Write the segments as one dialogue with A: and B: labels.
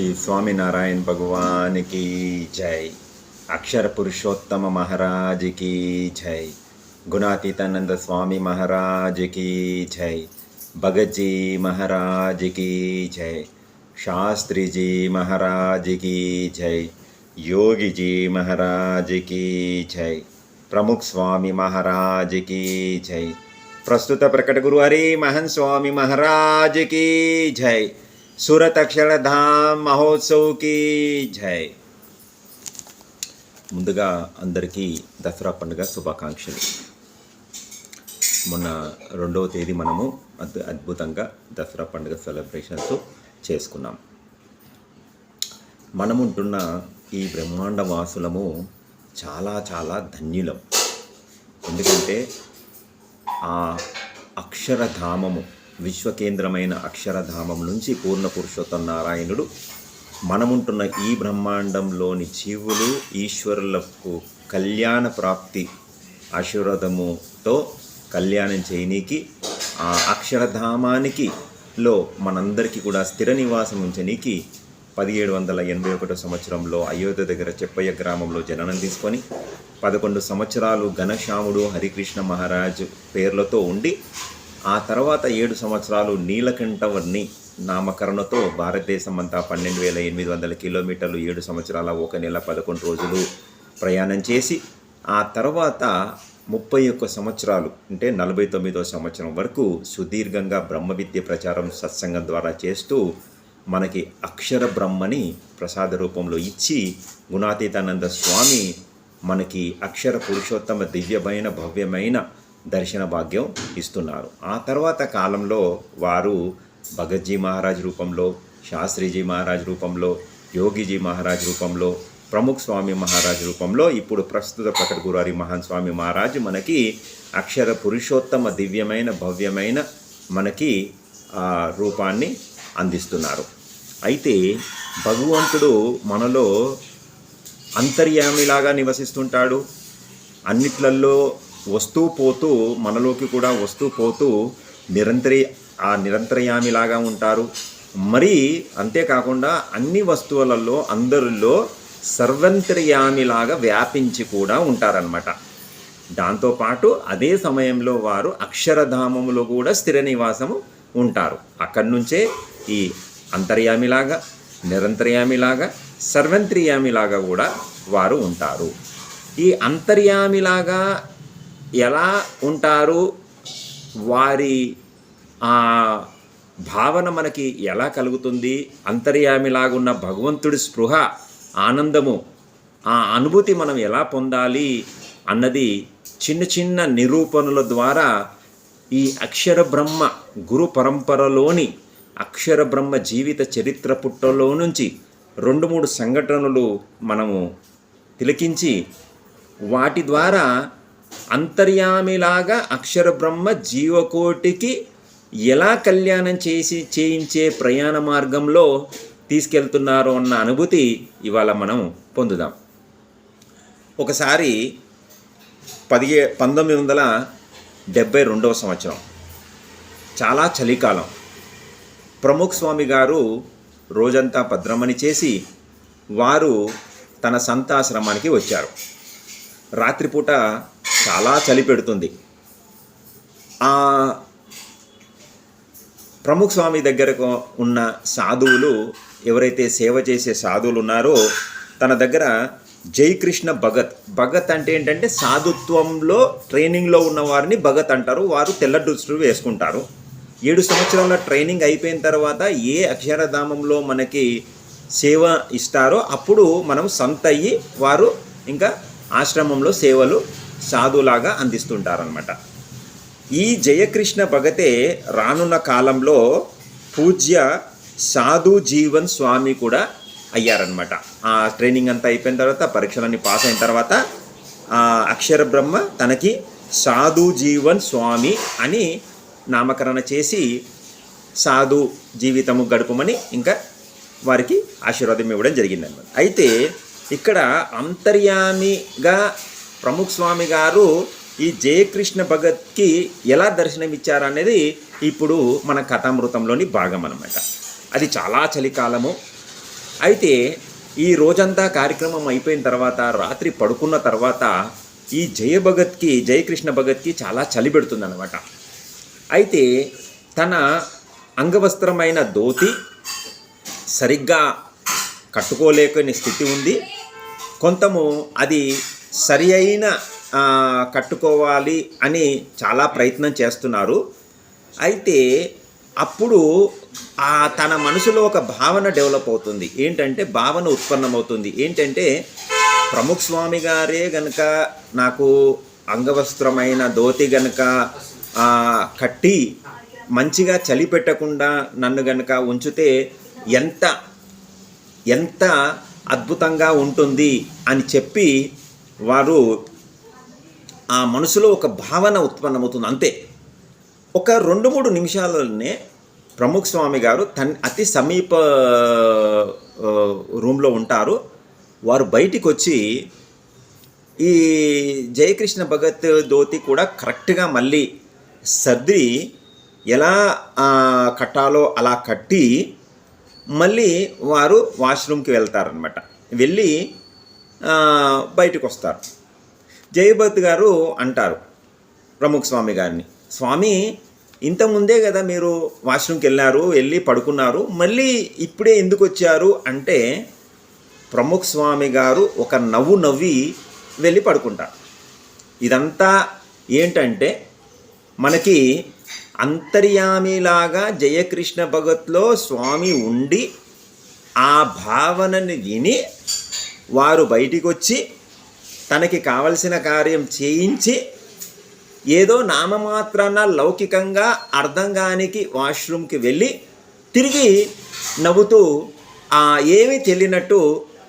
A: श्री स्वामीनारायण भगवान की जय अक्षर पुरुषोत्तम महाराज की जय गुणातीतानंद स्वामी महाराज की जय भगत जी महाराज की जय शास्त्री जी महाराज की जय योगी जी महाराज की जय प्रमुख स्वामी महाराज की जय प्रस्तुत प्रकट गुरु हरि महन स्वामी महाराज की जय सूरत అక్షరధామ్ మహోత్సవ్కి జై ముందుగా అందరికీ దసరా పండుగ శుభాకాంక్షలు మొన్న రెండవ తేదీ మనము అద్ అద్భుతంగా దసరా పండుగ సెలబ్రేషన్స్ చేసుకున్నాం మనముంటున్న ఈ బ్రహ్మాండ వాసులము చాలా చాలా ధన్యులం ఎందుకంటే ఆ అక్షరధామము విశ్వకేంద్రమైన అక్షరధామం నుంచి పూర్ణ పురుషోత్తం నారాయణుడు మనముంటున్న ఈ బ్రహ్మాండంలోని జీవులు ఈశ్వరులకు కళ్యాణ ప్రాప్తి ఆశీర్వాదముతో కళ్యాణం చేయనీకి ఆ అక్షరధామానికి లో మనందరికీ కూడా స్థిర నివాసం ఉంచనీకి పదిహేడు వందల ఎనభై ఒకటో సంవత్సరంలో అయోధ్య దగ్గర చెప్పయ్య గ్రామంలో జననం తీసుకొని పదకొండు సంవత్సరాలు ఘనశ్యాముడు హరికృష్ణ మహారాజు పేర్లతో ఉండి ఆ తర్వాత ఏడు సంవత్సరాలు నీలకంఠవర్ణి నామకరణతో భారతదేశం అంతా పన్నెండు వేల ఎనిమిది వందల కిలోమీటర్లు ఏడు సంవత్సరాల ఒక నెల పదకొండు రోజులు ప్రయాణం చేసి ఆ తర్వాత ముప్పై ఒక్క సంవత్సరాలు అంటే నలభై తొమ్మిదో సంవత్సరం వరకు సుదీర్ఘంగా బ్రహ్మ విద్య ప్రచారం సత్సంగం ద్వారా చేస్తూ మనకి అక్షర బ్రహ్మని ప్రసాద రూపంలో ఇచ్చి గుణాతీతానంద స్వామి మనకి అక్షర పురుషోత్తమ దివ్యమైన భవ్యమైన దర్శన భాగ్యం ఇస్తున్నారు. ఆ తర్వాత కాలంలో వారు భగత్జీ మహారాజ్ రూపంలో శాస్త్రీజీ మహారాజ్ రూపంలో యోగిజీ మహారాజ్ రూపంలో ప్రముఖ్ స్వామి మహారాజ్ రూపంలో ఇప్పుడు ప్రస్తుత ప్రకట గురారి మహాన్ స్వామి మహారాజ్ మనకి అక్షర పురుషోత్తమ దివ్యమైన భవ్యమైన మనకి రూపాన్ని అందిస్తున్నారు. అయితే భగవంతుడు మనలో అంతర్యామిలాగా నివసిస్తుంటాడు. అన్నిట్లల్లో వస్తూ పోతూ మనలోకి కూడా వస్తూ పోతూ నిరంతరి ఆ నిరంతరయామిలాగా ఉంటారు. మరి అంతేకాకుండా అన్ని వస్తువులలో అందరిలో సర్వంతర్యామిలాగా వ్యాపించి కూడా ఉంటారనమాట దాంతోపాటు అదే సమయంలో వారు అక్షరధామములో కూడా స్థిర నివాసము ఉంటారు. అక్కడి నుంచే ఈ అంతర్యామిలాగా నిరంతర్యామిలాగా సర్వంత్రియామిలాగా కూడా వారు ఉంటారు. ఈ అంతర్యామిలాగా ఎలా ఉంటారు? వారి ఆ భావన మనకి ఎలా కలుగుతుంది? అంతర్యామిలాగున్న భగవంతుడి స్పృహ ఆనందము ఆ అనుభూతి మనం ఎలా పొందాలి? అన్నది చిన్న చిన్న నిరూపణల ద్వారా ఈ అక్షర బ్రహ్మ గురు పరంపరలోని అక్షర బ్రహ్మ జీవిత చరిత్ర పుట్టలో నుంచి రెండు మూడు సంఘటనలు మనము తిలకించి వాటి ద్వారా అంతర్యామిలాగా అక్షర బ్రహ్మ జీవకోటికి ఎలా కళ్యాణం చేసి చేయించే ప్రయాణ మార్గంలో తీసుకెళ్తున్నారో అన్న అనుభూతి ఇవాళ మనం పొందుదాం. ఒకసారి పదిహే పంతొమ్మిది వందల డెబ్భై రెండవ సంవత్సరం. చాలా చలికాలం. ప్రముఖ్ స్వామి గారు రోజంతా భద్రమణి చేసి వారు తన సంతాశ్రమానికి వచ్చారు. రాత్రిపూట చాలా చలి పెడుతుంది. ఆ ప్రముఖ స్వామి దగ్గరకు ఉన్న సాధువులు ఎవరైతే సేవ చేసే సాధువులు ఉన్నారో తన దగ్గర జైకృష్ణ భగత్. భగత్ అంటే ఏంటంటే సాధుత్వంలో ట్రైనింగ్లో ఉన్న వారిని భగత్ అంటారు. వారు తెల్ల దుస్తులు వేసుకుంటారు. ఏడు సంవత్సరాల ట్రైనింగ్ అయిపోయిన తర్వాత ఏ అక్షరధామంలో మనకి సేవ ఇస్తారో అప్పుడు మనం సంత అయ్యి వారు ఇంకా ఆశ్రమంలో సేవలు సాధులాగా అందిస్తుంటారనమాట ఈ జయకృష్ణ భగతే రానున్న కాలంలో పూజ్య సాధు జీవన్ స్వామి కూడా అయ్యారనమాట ఆ ట్రైనింగ్ అంతా అయిపోయిన తర్వాత పరీక్షలన్నీ పాస్ అయిన తర్వాత ఆ అక్షర బ్రహ్మ తనకి సాధు జీవన్ స్వామి అని నామకరణ చేసి సాధు జీవితము గడుపమని ఇంకా వారికి ఆశీర్వాదం ఇవ్వడం జరిగిందనమాట అయితే ఇక్కడ అంతర్యామిగా ప్రముఖ్ స్వామి గారు ఈ జయకృష్ణ భగత్కి ఎలా దర్శనమిచ్చారనేది ఇప్పుడు మన కథామృతంలోని భాగం అనమాట అది చాలా చలికాలము. అయితే ఈ రోజంతా కార్యక్రమం అయిపోయిన తర్వాత రాత్రి పడుకున్న తర్వాత ఈ జయ భగత్కి జయకృష్ణ భగత్కి చాలా చలి పెడుతుందనమాట అయితే తన అంగవస్త్రమైన ధోతి సరిగ్గా కట్టుకోలేకని స్థితి ఉంది. కొంతము అది సరి అయిన కట్టుకోవాలి అని చాలా ప్రయత్నం చేస్తున్నారు. అయితే అప్పుడు ఆ తన మనసులో ఒక భావన డెవలప్ అవుతుంది. ఏంటంటే భావన ఉత్పన్నమవుతుంది. ఏంటంటే ప్రముఖ్ స్వామి గారే గనక నాకు అంగవస్త్రమైన ధోతి గనక కట్టి మంచిగా చలి పెట్టకుండా నన్ను గనక ఉంచితే ఎంత ఎంత అద్భుతంగా ఉంటుంది అని చెప్పి వారు ఆ మనసులో ఒక భావన ఉత్పన్నమవుతుంది అంతే. ఒక రెండు మూడు నిమిషాలనే ప్రముఖ స్వామి గారు తన్ అతి సమీప రూమ్లో ఉంటారు. వారు బయటికి వచ్చి ఈ జయకృష్ణ భగత్ ధోతి కూడా కరెక్ట్గా మళ్ళీ సర్ది ఎలా కట్టాలో అలా కట్టి మళ్ళీ వారు వాష్రూమ్కి వెళ్తారనమాట వెళ్ళి బయటకు వస్తారు జయభత్ గారు అంటారు ప్రముఖ స్వామి గారిని స్వామి ఇంతకుముందే కదా మీరు వాష్రూమ్కి వెళ్ళారు వెళ్ళి పడుకున్నారు మళ్ళీ ఇప్పుడే ఎందుకు వచ్చారు? అంటే ప్రముఖ స్వామి గారు ఒక నవ్వు నవ్వి వెళ్ళి పడుకుంటారు. ఇదంతా ఏంటంటే మనకి అంతర్యామిలాగా జయకృష్ణ భగత్లో స్వామి ఉండి ఆ భావనని విని వారు బయటికి వచ్చి తనకి కావలసిన కార్యం చేయించి ఏదో నామమాత్రాన లౌకికంగా అర్థంగానికి వాష్రూమ్కి వెళ్ళి తిరిగి నవ్వుతూ ఆ ఏమీ తెలియనట్టు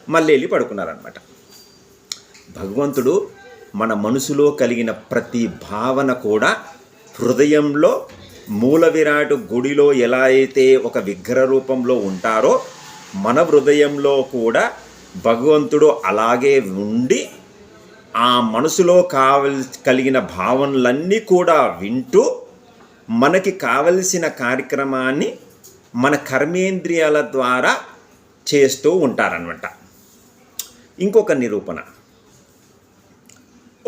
A: మళ్ళీ వెళ్ళి పడుకున్నారనమాట భగవంతుడు మన మనసులో కలిగిన ప్రతి భావన కూడా హృదయంలో మూల విరాట్ గుడిలో ఎలా అయితే ఒక విగ్రహ రూపంలో ఉంటారో మన హృదయంలో కూడా భగవంతుడు అలాగే ఉండి ఆ మనసులో కావల్ కలిగిన భావనలన్నీ కూడా వింటూ మనకి కావలసిన కార్యక్రమాన్ని మన కర్మేంద్రియాల ద్వారా చేస్తూ ఉంటారనమాట ఇంకొక నిరూపణ.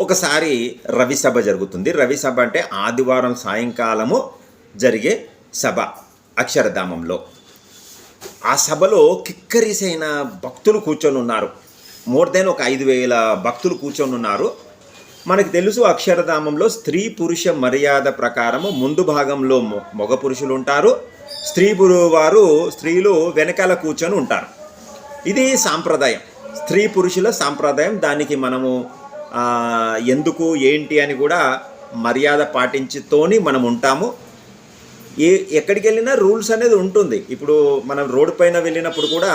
A: ఒకసారి రవిసభ జరుగుతుంది. రవిసభ అంటే ఆదివారం సాయంకాలము జరిగే సభ అక్షరధామంలో. ఆ సభలో కిక్కరిసైన భక్తులు కూర్చొని ఉన్నారు మోర్ దెన్ ఒక ఐదు వేల భక్తులు కూర్చొని ఉన్నారు మనకు తెలుసు అక్షరధామంలో స్త్రీ పురుష మర్యాద ప్రకారము ముందు భాగంలో మొగ మగ పురుషులు ఉంటారు స్త్రీ వారు స్త్రీలు వెనకాల కూర్చొని ఉంటారు. ఇది సాంప్రదాయం. స్త్రీ పురుషుల సాంప్రదాయం దానికి మనము ఎందుకు ఏంటి అని కూడా మర్యాద పాటించుతోని మనం ఉంటాము ఏ ఎక్కడికి వెళ్ళినా రూల్స్ అనేది ఉంటుంది. ఇప్పుడు మనం రోడ్డు పైన వెళ్ళినప్పుడు కూడా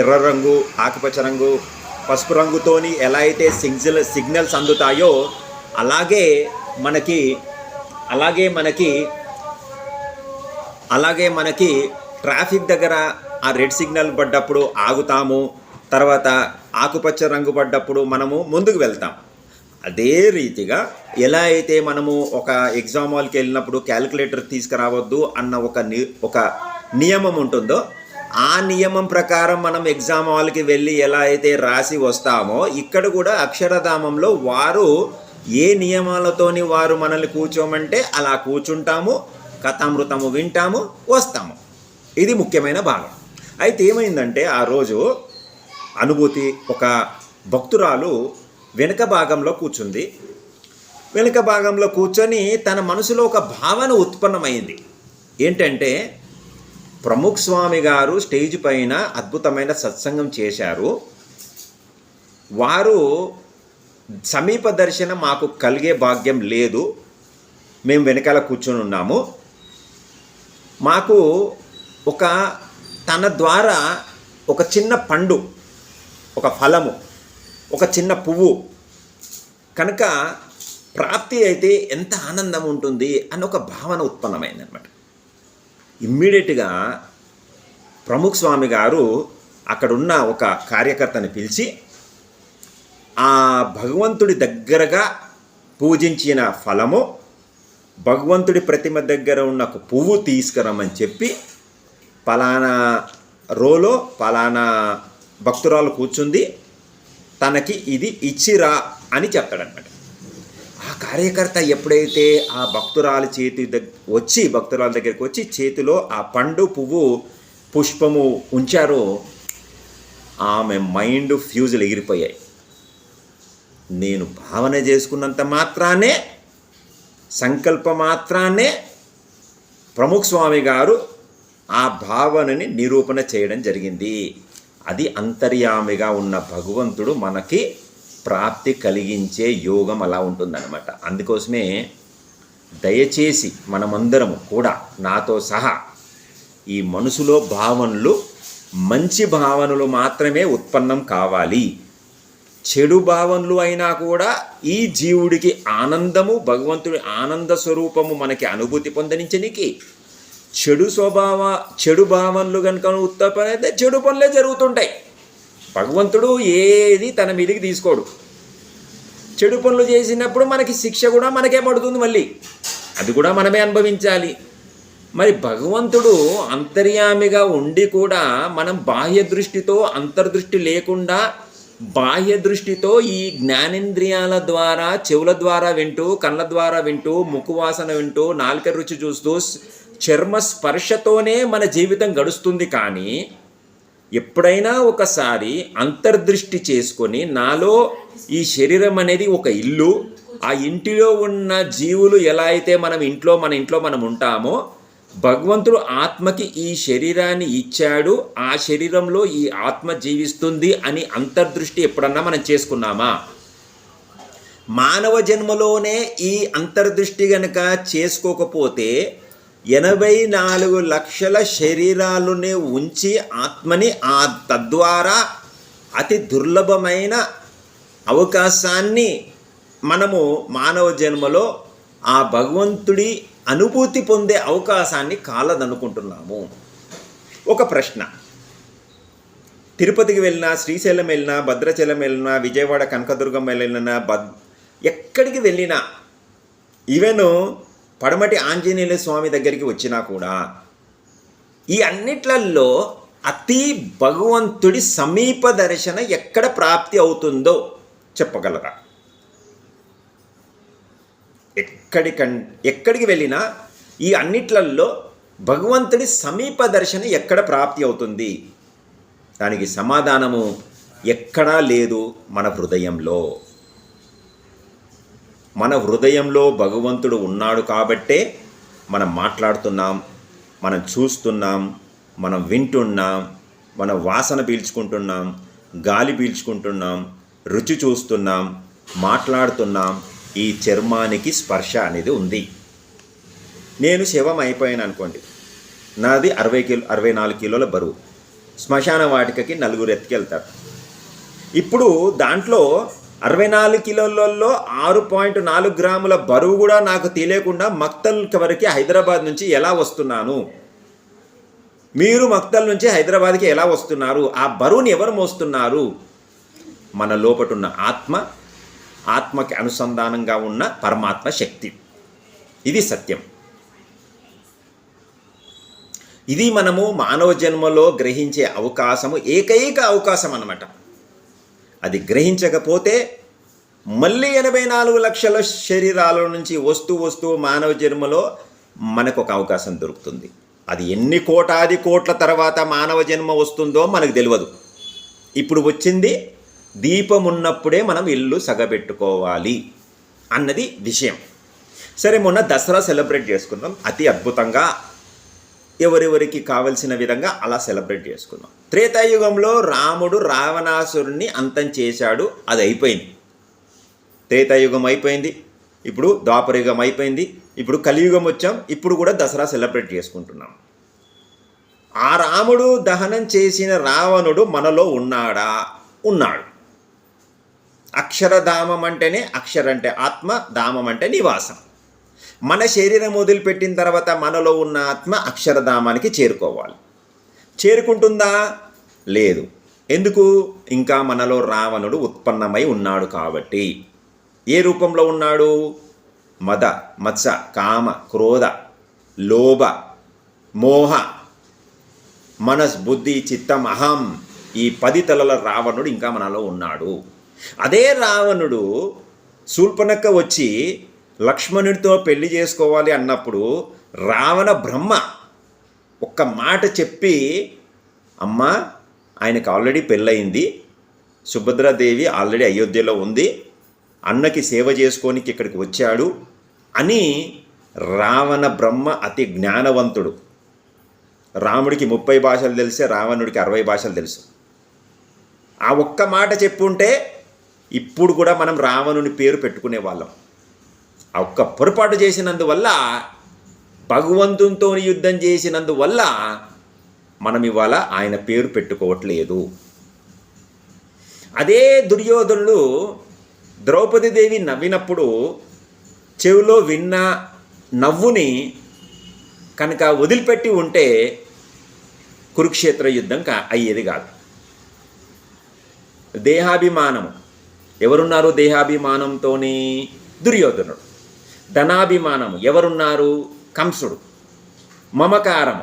A: ఎర్ర రంగు ఆకుపచ్చ రంగు పసుపు రంగుతోని ఎలా అయితే సిగ్నల్ సిగ్నల్స్ అందుతాయో అలాగే మనకి అలాగే మనకి అలాగే మనకి ట్రాఫిక్ దగ్గర ఆ రెడ్ సిగ్నల్ పడ్డప్పుడు ఆగుతాము. తర్వాత ఆకుపచ్చ రంగు పడ్డప్పుడు మనము ముందుకు వెళ్తాం. అదే రీతిగా ఎలా అయితే మనము ఒక ఎగ్జామ్ హాల్కి వెళ్ళినప్పుడు క్యాలిక్యులేటర్ తీసుకురావద్దు అన్న ఒక ని ఒక నియమం ఉంటుందో ఆ నియమం ప్రకారం మనం ఎగ్జామ్ హాల్కి వెళ్ళి ఎలా అయితే రాసి వస్తామో ఇక్కడ కూడా అక్షరధామంలో వారు ఏ నియమాలతోని వారు మనల్ని కూర్చోమంటే అలా కూర్చుంటాము కథామృతము వింటాము వస్తాము. ఇది ముఖ్యమైన భాగం. అయితే ఏమైందంటే ఆ రోజు అనుభూతి ఒక భక్తురాలు వెనుక భాగంలో కూర్చుంది. వెనుక భాగంలో కూర్చొని తన మనసులో ఒక భావన ఉత్పన్నమైంది. ఏంటంటే ప్రముఖ్ స్వామి గారు స్టేజ్ పైన అద్భుతమైన సత్సంగం చేశారు. వారు సమీప దర్శనం మాకు కలిగే భాగ్యం లేదు. మేము వెనకాల కూర్చొని ఉన్నాము. మాకు ఒక తన ద్వారా ఒక చిన్న పండు ఒక ఫలము ఒక చిన్న పువ్వు. కనుక ప్రాప్తి అయితే ఎంత ఆనందం ఉంటుంది అని ఒక భావన ఉత్పన్నమైంది అనమాట ఇమ్మీడియట్గా ప్రముఖ్ స్వామి గారు అక్కడున్న ఒక కార్యకర్తని పిలిచి ఆ భగవంతుడి దగ్గరగా పూజించిన ఫలము భగవంతుడి ప్రతిమ దగ్గర ఉన్న ఒక పువ్వు తీసుకురమ్మని చెప్పి పలానా రోలో పలానా భక్తురాలు కూర్చుంది తనకి ఇది ఇచ్చిరా అని చెప్తాడనమాట ఆ కార్యకర్త ఎప్పుడైతే ఆ భక్తురాలి చేతి దగ్గర వచ్చి భక్తురాల దగ్గరికి వచ్చి చేతిలో ఆ పండు పువ్వు పుష్పము ఉంచారో ఆమె మైండ్ ఫ్యూజులు ఎగిరిపోయాయి. నేను భావన చేసుకున్నంత మాత్రానే సంకల్ప మాత్రాన్నే ప్రముఖ స్వామి గారు ఆ భావనని నిరూపణ చేయడం జరిగింది. అది అంతర్యామిగా ఉన్న భగవంతుడు మనకి ప్రాప్తి కలిగించే యోగం అలా ఉంటుందన్నమాట. అందుకోసమే దయచేసి మనమందరము కూడా నాతో సహా ఈ మనసులో భావనలు మంచి భావనలు మాత్రమే ఉత్పన్నం కావాలి. చెడు భావనలు అయినా కూడా ఈ జీవుడికి ఆనందము భగవంతుడి ఆనంద స్వరూపము మనకి అనుభూతి పొందనించనికి చెడు స్వభావ చెడు భావనలు కనుక ఉత్తపనైతే చెడు పనులే జరుగుతుంటాయి. భగవంతుడు ఏది తన మీదికి తీసుకోడు. చెడు పనులు చేసినప్పుడు మనకి శిక్ష కూడా మనకే పడుతుంది మళ్ళీ. అది కూడా మనమే అనుభవించాలి. మరి భగవంతుడు అంతర్యామిగా ఉండి కూడా మనం బాహ్య దృష్టితో అంతర్దృష్టి లేకుండా బాహ్య దృష్టితో ఈ జ్ఞానేంద్రియాల ద్వారా చెవుల ద్వారా వింటూ కళ్ళ ద్వారా వింటూ ముక్కు వాసన వింటూ నాలుక రుచి చూస్తూ చర్మ స్పర్శతోనే మన జీవితం గడుస్తుంది కానీ ఎప్పుడైనా ఒకసారి అంతర్దృష్టి చేసుకొని నాలో ఈ శరీరం అనేది ఒక ఇల్లు ఆ ఇంటిలో ఉన్న జీవులు ఎలా అయితే మనం ఇంట్లో మన ఇంట్లో మనం ఉంటామో భగవంతుడు ఆత్మకి ఈ శరీరాన్ని ఇచ్చాడు ఆ శరీరంలో ఈ ఆత్మ జీవిస్తుంది అని అంతర్దృష్టి ఎప్పుడన్నా మనం చేసుకున్నామా? మానవ జన్మలోనే ఈ అంతర్దృష్టి గనక చేసుకోకపోతే ఎనభై నాలుగు లక్షల శరీరాలని ఉంచి ఆత్మని ఆ తద్వారా అతి దుర్లభమైన అవకాశాన్ని మనము మానవ జన్మలో ఆ భగవంతుడి అనుభూతి పొందే అవకాశాన్ని కాలదనుకుంటున్నాము. ఒక ప్రశ్న. తిరుపతికి వెళ్ళినా శ్రీశైలం వెళ్ళినా భద్రాచలం వెళ్ళినా విజయవాడ కనకదుర్గం వెళ్ళినా బద్ ఎక్కడికి వెళ్ళినా ఈవెను పడమటి ఆంజనేయుల స్వామి దగ్గరికి వచ్చినా కూడా ఈ అన్నిట్లల్లో అతి భగవంతుడి సమీప దర్శన ఎక్కడ ప్రాప్తి అవుతుందో చెప్పగలరా? ఎక్కడికం ఎక్కడికి వెళ్ళినా ఈ అన్నిట్లల్లో భగవంతుడి సమీప దర్శన ఎక్కడ ప్రాప్తి అవుతుంది? దానికి సమాధానము ఎక్కడా లేదు మన హృదయంలో. మన హృదయంలో భగవంతుడు ఉన్నాడు కాబట్టే మనం మాట్లాడుతున్నాం మనం చూస్తున్నాం మనం వింటున్నాం మన వాసన పీల్చుకుంటున్నాం గాలి పీల్చుకుంటున్నాం రుచి చూస్తున్నాం మాట్లాడుతున్నాం ఈ చర్మానికి స్పర్శ అనేది ఉంది. నేను శవం అయిపోయాను అనుకోండి. నాది అరవై కిలో అరవై నాలుగు కిలోల బరువు. శ్మశాన వాటికకి నలుగురు ఎత్తుకెళ్తారు. ఇప్పుడు దాంట్లో అరవై నాలుగు కిలోలలో ఆరు పాయింట్ నాలుగు గ్రాముల బరువు కూడా నాకు తెలియకుండా మక్తల్ వరకు హైదరాబాద్ నుంచి ఎలా వస్తున్నాను? మీరు మక్తల్ నుంచి హైదరాబాద్కి ఎలా వస్తున్నారు? ఆ బరువుని ఎవరు మోస్తున్నారు? మన లోపటున్న ఆత్మ ఆత్మకి అనుసంధానంగా ఉన్న పరమాత్మ శక్తి. ఇది సత్యం. ఇది మనము మానవ జన్మలో గ్రహించే అవకాశము ఏకైక అవకాశం అన్నమాట అది గ్రహించకపోతే మళ్ళీ ఎనభై నాలుగు లక్షల శరీరాల నుంచి వస్తూ వస్తూ మానవ జన్మలో మనకు ఒక అవకాశం దొరుకుతుంది. అది ఎన్ని కోటాది కోట్ల తర్వాత మానవ జన్మ వస్తుందో మనకు తెలియదు. ఇప్పుడు వచ్చింది దీపం ఉన్నప్పుడే మనం ఇల్లు సగబెట్టుకోవాలి అన్నది విషయం. సరే మొన్న దసరా సెలబ్రేట్ చేసుకుందాం అతి అద్భుతంగా ఎవరెవరికి కావలసిన విధంగా అలా సెలబ్రేట్ చేసుకుందాం. త్రేతాయుగంలో రాముడు రావణాసురుణ్ణి అంతం చేశాడు. అది అయిపోయింది. త్రేతాయుగం అయిపోయింది. ఇప్పుడు ద్వాపరయుగం అయిపోయింది. ఇప్పుడు కలియుగం వచ్చాం. ఇప్పుడు కూడా దసరా సెలబ్రేట్ చేసుకుంటున్నాం. ఆ రాముడు దహనం చేసిన రావణుడు మనలో ఉన్నాడా? ఉన్నాడు. అక్షరధామం అంటేనే అక్షర అంటే ఆత్మ ధామం అంటే నివాసం. మన శరీరం వదిలిపెట్టిన తర్వాత మనలో ఉన్న ఆత్మ అక్షరధామానికి చేరుకోవాలి. చేరుకుంటుందా? లేదు. ఎందుకు? ఇంకా మనలో రావణుడు ఉత్పన్నమై ఉన్నాడు కాబట్టి. ఏ రూపంలో ఉన్నాడు? మద మత్స కామ క్రోధ లోభ మోహ మనస్ బుద్ధి చిత్తం అహం ఈ పది తలల రావణుడు ఇంకా మనలో ఉన్నాడు. అదే రావణుడు శూల్పనక్క వచ్చి లక్ష్మణుడితో పెళ్ళి చేసుకోవాలి అన్నప్పుడు రావణ బ్రహ్మ ఒక్క మాట చెప్పి అమ్మా ఆయనకు ఆల్రెడీ పెళ్ళయింది. సుభద్రాదేవి ఆల్రెడీ అయోధ్యలో ఉంది. అన్నకి సేవ చేసుకోనికి ఇక్కడికి వచ్చాడు అని రావణ బ్రహ్మ అతి జ్ఞానవంతుడు. రాముడికి ముప్పై భాషలు తెలిసే రావణుడికి అరవై భాషలు తెలుసు. ఆ ఒక్క మాట చెప్పుంటే ఇప్పుడు కూడా మనం రావణుని పేరు పెట్టుకునే వాళ్ళం. ఒక్క పొరపాటు చేసినందువల్ల భగవంతునితో యుద్ధం చేసినందువల్ల మనం ఇవాళ ఆయన పేరు పెట్టుకోవట్లేదు. అదే దుర్యోధనుడు ద్రౌపది దేవి నవ్వినప్పుడు చెవిలో విన్న నవ్వుని కనుక వదిలిపెట్టి ఉంటే కురుక్షేత్ర యుద్ధం కా అయ్యేది కాదు. దేహాభిమానం ఎవరున్నారు దేహాభిమానంతోని? దుర్యోధనుడు. ధనాభిమానము. ఎవరున్నారు? కంసుడు. మమకారము.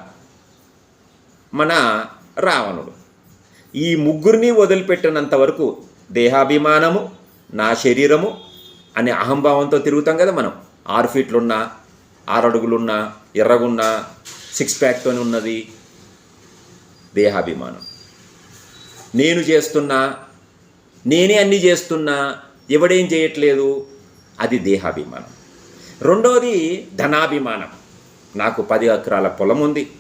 A: మన రావణుడు. ఈ ముగ్గురిని వదిలిపెట్టినంత వరకు దేహాభిమానము నా శరీరము అనే అహంభావంతో తిరుగుతాం కదా మనం. ఆరు ఫీట్లున్నా ఆరు అడుగులున్నా ఎర్రగున్నా సిక్స్ ప్యాక్తో ఉన్నది దేహాభిమానం. నేను చేస్తున్నా నేనే అన్నీ చేస్తున్నా ఎవడేం చేయట్లేదు అది దేహాభిమానం. రెండోది ధనాభిమానం. నాకు పది ఎకరాల పొలం ఉంది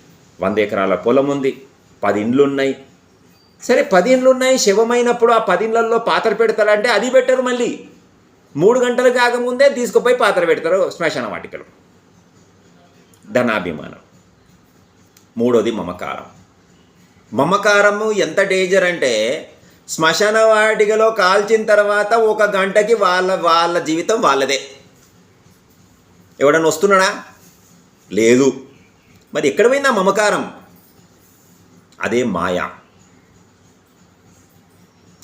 A: వంద ఎకరాల పొలం ఉంది పది ఇండ్లున్నాయి. సరే పది ఇండ్లున్నాయి శవమైనప్పుడు ఆ పది ఇండ్లలో పాత్ర పెడతారంటే అది పెట్టరు మళ్ళీ. మూడు గంటలు కాకముందే తీసుకుపోయి పాత్ర పెడతారు శ్మశాన వాటికలు. ధనాభిమానం. మూడోది మమకారం. మమకారము ఎంత డేంజర్ అంటే శ్మశాన వాటికలో కాల్చిన తర్వాత ఒక గంటకి వాళ్ళ వాళ్ళ జీవితం వాళ్ళదే. ఎవడన్నా వస్తున్నాడా? లేదు. మరి ఎక్కడ పోయిందా మమకారం? అదే మాయ.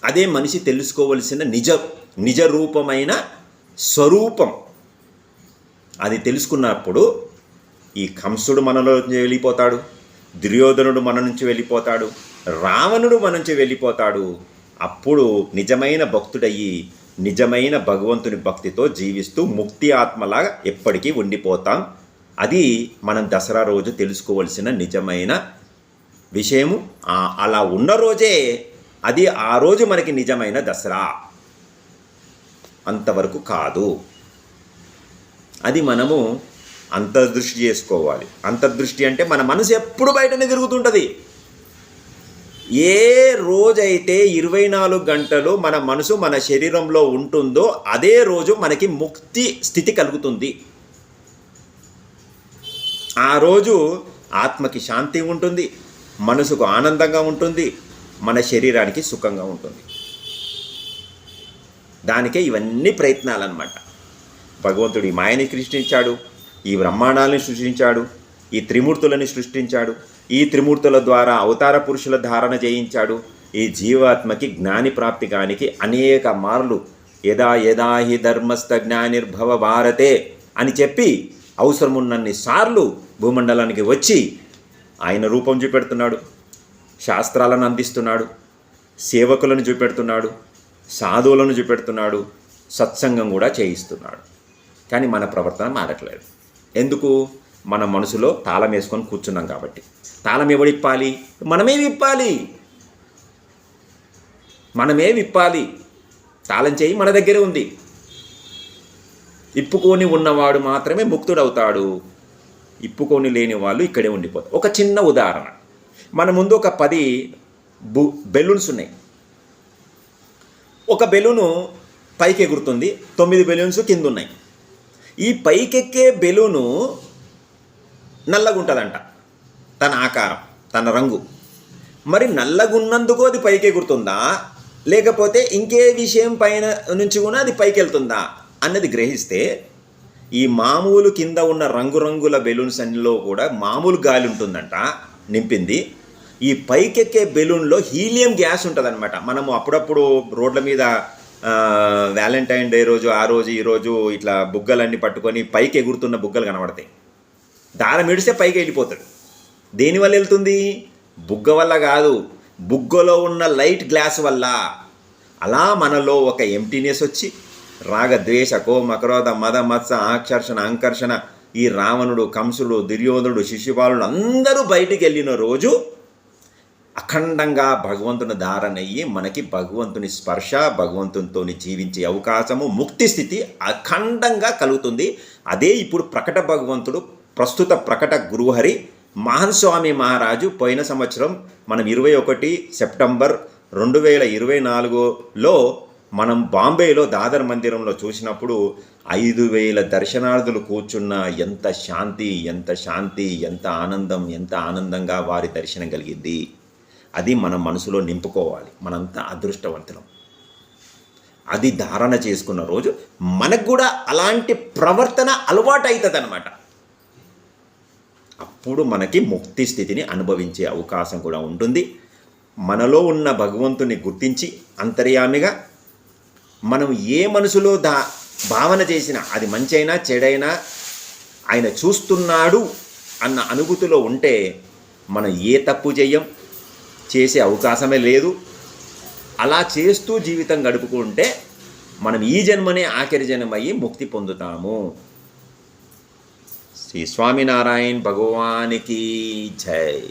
A: అదే మనిషి తెలుసుకోవలసిన నిజ నిజ రూపమైన స్వరూపం. అది తెలుసుకున్నప్పుడు ఈ కంసుడు మనలో నుంచి వెళ్ళిపోతాడు దుర్యోధనుడు మన నుంచి వెళ్ళిపోతాడు రావణుడు మన నుంచి వెళ్ళిపోతాడు. అప్పుడు నిజమైన భక్తుడయ్యి నిజమైన భగవంతుని భక్తితో జీవిస్తూ ముక్తి ఆత్మలాగా ఎప్పటికీ ఉండిపోతాం. అది మనం దసరా రోజు తెలుసుకోవలసిన నిజమైన విషయము. అలా ఉన్న రోజే అది ఆ రోజు మనకి నిజమైన దసరా. అంతవరకు కాదు. అది మనము అంతర్దృష్టి చేసుకోవాలి. అంతర్దృష్టి అంటే మన మనసు ఎప్పుడు బయటనే తిరుగుతుంటుంది. ఏ రోజైతే ఇరవై నాలుగు గంటలు మన మనసు మన శరీరంలో ఉంటుందో అదే రోజు మనకి ముక్తి స్థితి కలుగుతుంది. ఆ రోజు ఆత్మకి శాంతి ఉంటుంది మనసుకు ఆనందంగా ఉంటుంది మన శరీరానికి సుఖంగా ఉంటుంది. దానికే ఇవన్నీ ప్రయత్నాలన్నమాట. భగవంతుడు ఈ మాయని సృష్టించాడు ఈ బ్రహ్మాండాలని సృష్టించాడు ఈ త్రిమూర్తులని సృష్టించాడు. ఈ త్రిమూర్తుల ద్వారా అవతార పురుషుల ధారణ చేయించాడు ఈ జీవాత్మకి జ్ఞాని ప్రాప్తి కానికి అనేక మార్లు యదా యదా హి ధర్మస్థ జ్ఞానిర్భవ భారతే అని చెప్పి అవసరమున్నన్ని సార్లు భూమండలానికి వచ్చి ఆయన రూపం చూపెడుతున్నాడు. శాస్త్రాలను అందిస్తున్నాడు. సేవకులను చూపెడుతున్నాడు. సాధువులను చూపెడుతున్నాడు. సత్సంగం కూడా చేయిస్తున్నాడు. కానీ మన ప్రవర్తన మారట్లేదు. ఎందుకు? మన మనసులో తాళం వేసుకొని కూర్చున్నాం కాబట్టి. తాళం ఎవడిప్పాలి మనమే విప్పాలి. మనమే విప్పాలి. తాళం చేయి మన దగ్గరే ఉంది. ఇప్పుకొని ఉన్నవాడు మాత్రమే ముక్తుడవుతాడు. ఇప్పుకొని లేని వాళ్ళు ఇక్కడే ఉండిపోతారు. ఒక చిన్న ఉదాహరణ. మన ముందు ఒక పది బు బెలూన్స్ ఉన్నాయి. ఒక బెలూను పైకి ఎగురుతుంది తొమ్మిది బెలూన్స్ కింద ఉన్నాయి ఈ పైకెక్కే బెలూను నల్లగుంటుందంట. తన ఆకారం తన రంగు. మరి నల్లగున్నందుకు అది పైకి ఎగురుతుందా లేకపోతే ఇంకే విషయం పైన నుంచి కూడా అది పైకి వెళ్తుందా అన్నది గ్రహిస్తే ఈ మామూలు కింద ఉన్న రంగురంగుల బెలూన్స్ అన్నిలో కూడా మామూలు గాలి ఉంటుందంట నింపింది. ఈ పైకెక్కే బెలూన్లో హీలియం గ్యాస్ ఉంటుందన్నమాట. మనము అప్పుడప్పుడు రోడ్ల మీద వ్యాలంటైన్ డే రోజు ఆ రోజు ఈరోజు ఇట్లా బుగ్గలన్నీ పట్టుకొని పైకి ఎగురుతున్న బుగ్గలు కనబడతాయి. దారం ఇడిస్తే పైకి వెళ్ళిపోతాడు. దేనివల్ల వెళ్తుంది? బుగ్గ వల్ల కాదు. బుగ్గలో ఉన్న లైట్ గ్లాస్ వల్ల. అలా మనలో ఒక ఎంటీనెస్ వచ్చి రాగ ద్వేష కోమ క్రోధ మద మత్స ఆకర్షణ అంకర్షణ ఈ రావణుడు కంసుడు దుర్యోధనుడు శిశుపాలుడు అందరూ బయటికి వెళ్ళిన రోజు అఖండంగా భగవంతుని దారనయ్యి మనకి భగవంతుని స్పర్శ భగవంతునితో జీవించే అవకాశము ముక్తి స్థితి అఖండంగా కలుగుతుంది. అదే ఇప్పుడు ప్రకట భగవంతుడు ప్రస్తుత ప్రకట గురుహరి మహన్ స్వామి మహారాజు పోయిన సంవత్సరం మనం ఇరవై ఒకటి సెప్టెంబర్ రెండు వేల ఇరవై నాలుగులో మనం బాంబేలో దాదర్ మందిరంలో చూసినప్పుడు ఐదు వేల దర్శనార్థులు కూర్చున్న ఎంత శాంతి ఎంత శాంతి ఎంత ఆనందం ఎంత ఆనందంగా వారి దర్శనం కలిగింది. అది మన మనసులో నింపుకోవాలి. మనంతా అదృష్టవంతులం. అది ధారణ చేసుకున్న రోజు మనకు కూడా అలాంటి ప్రవర్తన అలవాటు అవుతుంది అనమాట అప్పుడు మనకి ముక్తి స్థితిని అనుభవించే అవకాశం కూడా ఉంటుంది. మనలో ఉన్న భగవంతుని గుర్తించి అంతర్యామిగా మనం ఏ మనసులో దా భావన చేసినా అది మంచైనా చెడైనా ఆయన చూస్తున్నాడు అన్న అనుభూతిలో ఉంటే మనం ఏ తప్పు చేయం చేసే అవకాశమే లేదు. అలా చేస్తూ జీవితం గడుపుకుంటే మనం ఈ జన్మనే ఆఖరి జన్మయ్యి ముక్తి పొందుతాము. श्री स्वामीनारायण भगवान की जय।